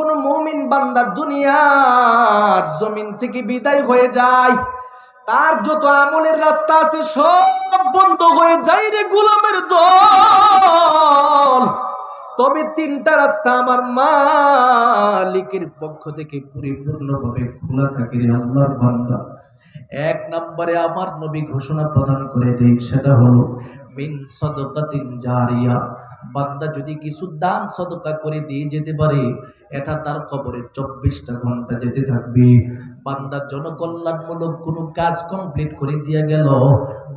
কোনো মুমিন বান্দা দুনিয়ার জমিন থেকে বিদায় হয়ে যায়। তার যত আমলের রাস্তা আছে সব বন্ধ হয়ে যায় রে গোলামের দল। তবে তিনটা রাস্তা আমার মালিকের পক্ষ থেকে পরিপূর্ণভাবে খোলা থাকে রে আল্লাহর বান্দা। এক নম্বরে আমার নবী ঘোষণা প্রদান করে দেয়, সেটা হলো মিন সদকাতিন জারিয়া। বান্দা যদি কিছু দান, সদকা করে দিয়ে যেতে পারে, এটা তার কবরে চব্বিশটা ঘণ্টা যেতে থাকবে। বান্দা জনকল্যাণমূলক কোনো কাজ কমপ্লিট করে দিয়ে গেল,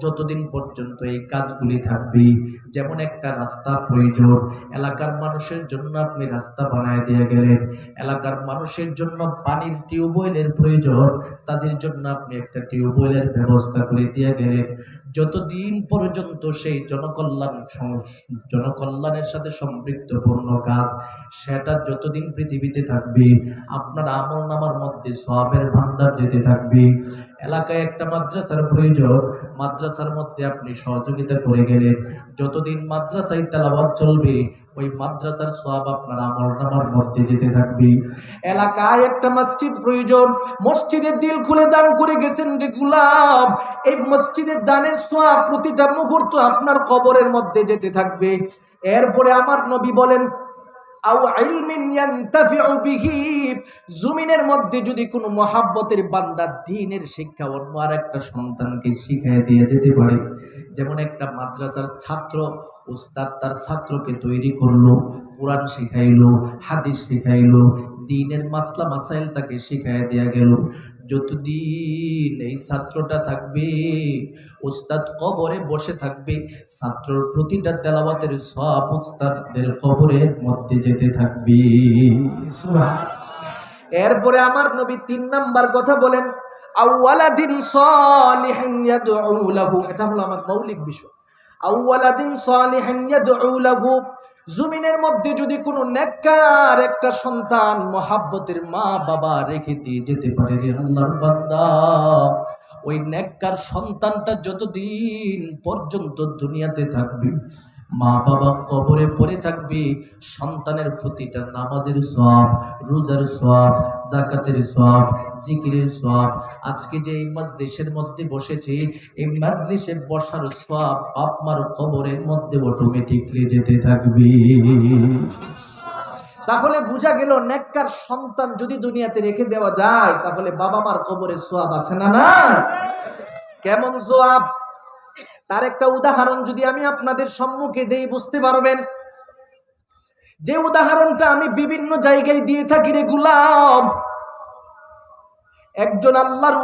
যতদিন পর্যন্ত এই কাজগুলি থাকবে। যেমন একটা রাস্তা প্রয়োজন, এলাকার মানুষের জন্য আপনি রাস্তা বানায় দিয়ে গেলেন। এলাকার মানুষের জন্য পানির টিউবওয়েলের প্রয়োজন, তাদের জন্য আপনি একটা টিউবওয়েলের ব্যবস্থা করে দিয়ে গেলেন। যতদিন পর্যন্ত সেই জনকল্যাণ জনকল্যাণের সাথে সম্পৃক্তপূর্ণ কাজ, সেটা যতদিন পৃথিবীতে থাকবে, আপনার আমল নামার মধ্যে সবের ভান্ডার যেতে থাকবে এলাকায় একটা মাদ্রাসার প্রয়োজন। মাদ্রাসার মধ্যে আপনি সহযোগিতা করে গেলেন। যতদিন মাদ্রাসায় তেলাবাদ চলবে, ওই মাদ্রাসার সব আপনার আমল নামার মধ্যে যেতে থাকবে। এলাকায় একটা মসজিদ প্রয়োজন। মসজিদের দিল খুলে দান করে গেছেন রে গুলাম। এই মসজিদের দানের সোয়া প্রতিটা মুহূর্ত আপনার কবরের মধ্যে যেতে থাকবে। এরপরে আমার নবী বলেন মধ্যে যদি কোনো মহাব্বতের বান্দা শিক্ষা অন্য আর একটা সন্তানকে দিয়ে যেতে পারে। যেমন একটা মাদ্রাসার ছাত্র, উস্তাদ তার ছাত্রকে তৈরি করল, কোরআন শিখাইলো, হাদিস শিখাইলো, দিনের মাসলা মাসাইল তাকে শিখাইয়া দেওয়া গেল। যতদিন এই ছাত্রটা থাকবে, ওস্তাদ কবরে বসে থাকবে, ছাত্রর প্রতিটা তেলাবাতের সব উস্তাদের কবরের মধ্যে যেতে থাকবে। এরপরে আমার নবী তিন নাম্বার কথা বলেন লাহু এটা হলো আমার মৌলিক বিষয়। আউয়ালাদিন সালিহিন ইয়াদউ লাহু জমিনের মধ্যে যদি কোনো নেককার একটা সন্তান মহাব্বতের মা বাবা রেখে দিয়ে যেতে পারে রে আল্লাহর বান্দা, ওই নেককার সন্তানটা যতদিন পর্যন্ত দুনিয়াতে থাকবে মা বাবা কবরে পড়ে থাকবে, সন্তানের প্রতিটা নামাজের সব রোজার সব জাকাতের সব জিকিরের সব আজকে যে এই দেশের মধ্যে বসেছে, এই দেশে বসার সব বাপ মার কবরের মধ্যে অটোমেটিকলি যেতে থাকবে। তাহলে বোঝা গেল নেককার সন্তান যদি দুনিয়াতে রেখে দেওয়া যায়, তাহলে বাবা মার কবরে সোয়াব আছে না না কেমন সোয়াব তার একটা উদাহরণ যদি আমি আপনাদের সম্মুখে দেই, বুঝতে পারবেন? যে উদাহরণটা আমি বিভিন্ন জায়গায় দিয়ে থাকি রে গুলাম, একজন আল্লাহর